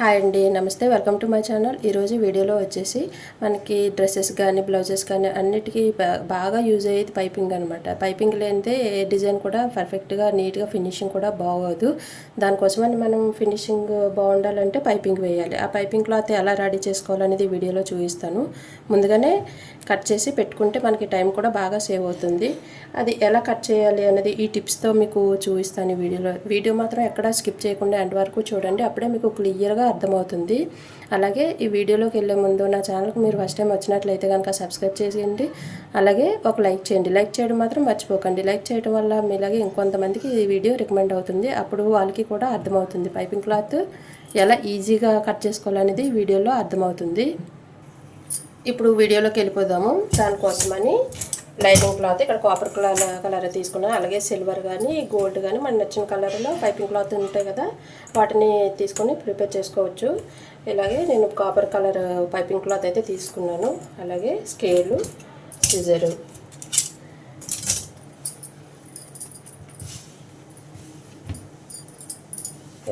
Hi అండి నమస్తే welcome to my channel. ఈరోజు వీడియోలో వచ్చేసి మనకి డ్రెస్సెస్ కానీ బ్లౌజెస్ కానీ అన్నిటికీ బాగా యూజ్ అయ్యేది పైపింగ్ అనమాట పైపింగ్ లేనిదే ఏ డిజైన్ కూడా పర్ఫెక్ట్గా నీట్గా ఫినిషింగ్ కూడా బాగోదు. దానికోసమని మనం ఫినిషింగ్ బాగుండాలంటే పైపింగ్ వేయాలి. ఆ పైపింగ్ క్లాత్ ఎలా రెడీ చేసుకోవాలనేది వీడియోలో చూపిస్తాను. ముందుగానే కట్ చేసి పెట్టుకుంటే మనకి టైం కూడా బాగా సేవ్ అవుతుంది. అది ఎలా కట్ చేయాలి అనేది ఈ టిప్స్తో మీకు చూపిస్తాను ఈ వీడియోలో. వీడియో మాత్రం ఎక్కడ స్కిప్ చేయకుండా ఎండ్ వరకు చూడండి. అప్పుడే మీకు క్లియర్గా అర్థమవుతుంది. అలాగే ఈ వీడియోలోకి వెళ్ళే ముందు నా ఛానల్కి మీరు ఫస్ట్ టైం వచ్చినట్లయితే కనుక సబ్స్క్రైబ్ చేసేయండి. అలాగే ఒక లైక్ చేయండి. లైక్ చేయడం మాత్రం మర్చిపోకండి. లైక్ చేయడం వల్ల మీలాగే ఇంకొంతమందికి ఈ వీడియో రికమెండ్ అవుతుంది. అప్పుడు వాళ్ళకి కూడా అర్థమవుతుంది. పైపింగ్ క్లాత్ ఎలా ఈజీగా కట్ చేసుకోవాలనేది ఈ వీడియోలో అర్థమవుతుంది. ఇప్పుడు వీడియోలోకి వెళ్ళిపోదాము. దానికోసమని లైనింగ్ క్లాత్ ఇక్కడ కాపర్ కలర్ కలర్ తీసుకున్నాను అలాగే సిల్వర్ కానీ గోల్డ్ కానీ మన నచ్చిన కలర్లో పైపింగ్ క్లాత్ ఉంటాయి కదా వాటిని తీసుకొని ప్రిపేర్ చేసుకోవచ్చు. ఇలాగే నేను కాపర్ కలర్ పైపింగ్ క్లాత్ అయితే తీసుకున్నాను. అలాగే స్కేలు సిజరు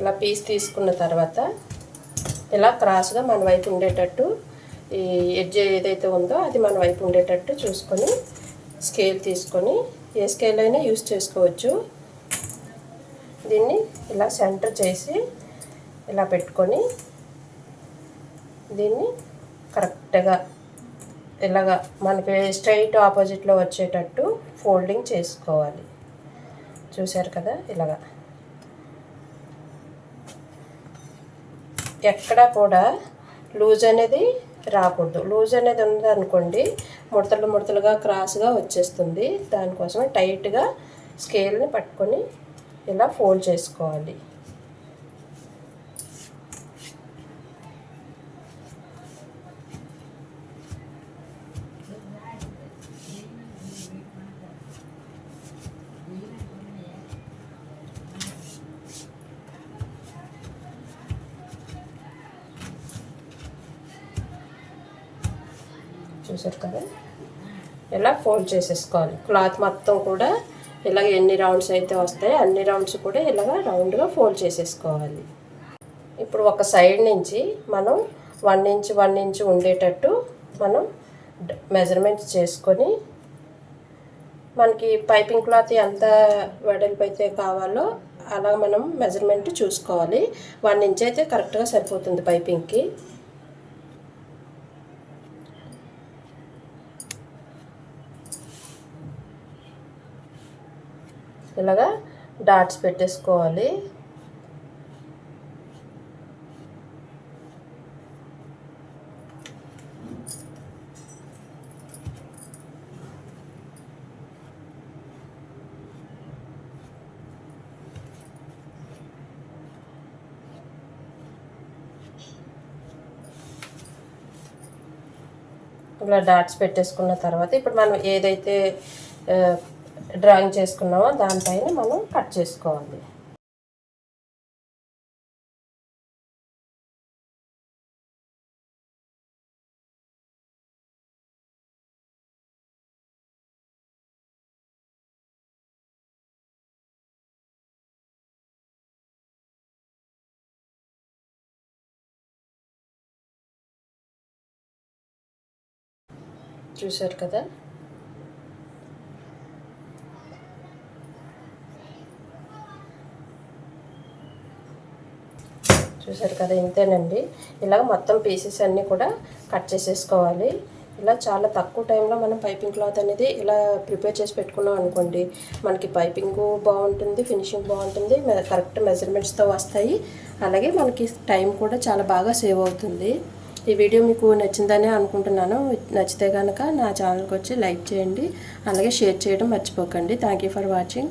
ఇలా పీస్ తీసుకున్న తర్వాత ఇలా క్రాస్గా మన వైపు ఉండేటట్టు ఈ ఎడ్జ్ ఏదైతే ఉందో అది మన వైపు ఉండేటట్టు చూసుకొని స్కేల్ తీసుకొని ఏ స్కేల్ అయినా యూస్ చేసుకోవచ్చు. దీన్ని ఇలా సెంటర్ చేసి ఇలా పెట్టుకొని దీన్ని కరెక్ట్గా ఇలాగా మనకి స్ట్రైట్ ఆపోజిట్లో వచ్చేటట్టు ఫోల్డింగ్ చేసుకోవాలి. చూశారు కదా? ఇలాగా. ఎక్కడ కూడా లూజ్ అనేది రాకూడదు. లూజ్ అనేది ఉందనుకోండి ముడతలు ముడతలుగా క్రాస్గా వచ్చేస్తుంది. దానికోసమే టైట్గా స్కేల్ని పట్టుకొని ఇలా ఫోల్డ్ చేసుకోవాలి. చూసారు కదా ఇలా ఫోల్డ్ చేసేసుకోవాలి. క్లాత్ మొత్తం కూడా ఇలాగ ఎన్ని రౌండ్స్ అయితే వస్తాయో అన్ని రౌండ్స్ కూడా ఇలాగ రౌండ్గా ఫోల్డ్ చేసేసుకోవాలి. ఇప్పుడు ఒక సైడ్ నుంచి మనం వన్ ఇంచ్ వన్ ఇంచ్ ఉండేటట్టు మనం మెజర్మెంట్స్ చేసుకొని మనకి పైపింగ్ క్లాత్ ఎంత వెడల్పు అయితే కావాలో అలా మనం మెజర్మెంట్ చూసుకోవాలి. వన్ ఇంచ్ అయితే కరెక్ట్గా సరిపోతుంది పైపింగ్కి ఇలాగా డాట్స్ పెట్టేసుకోవాలి. ఇలా డాట్స్ పెట్టేసుకున్న తర్వాత ఇప్పుడు మనం ఏదైతే డ్రాయింగ్ చేసుకున్నామో దానిపైన మనం కట్ చేసుకోవాలి. చూశారు కదా? చూసారు కదా ఇంతేనండి. ఇలా మొత్తం పీసెస్ అన్నీ కూడా కట్ చేసేసుకోవాలి. ఇలా చాలా తక్కువ టైంలో మనం పైపింగ్ క్లాత్ అనేది ఇలా ప్రిపేర్ చేసి పెట్టుకున్నాం అనుకోండి మనకి పైపింగ్ బాగుంటుంది ఫినిషింగ్ బాగుంటుంది కరెక్ట్ మెజర్మెంట్స్తో వస్తాయి. అలాగే మనకి టైం కూడా చాలా బాగా సేవ్ అవుతుంది. ఈ వీడియో మీకు నచ్చిందనే అనుకుంటున్నాను. నచ్చితే కనుక నా ఛానల్కి వచ్చి లైక్ చేయండి. అలాగే షేర్ చేయడం మర్చిపోకండి. Thank you for watching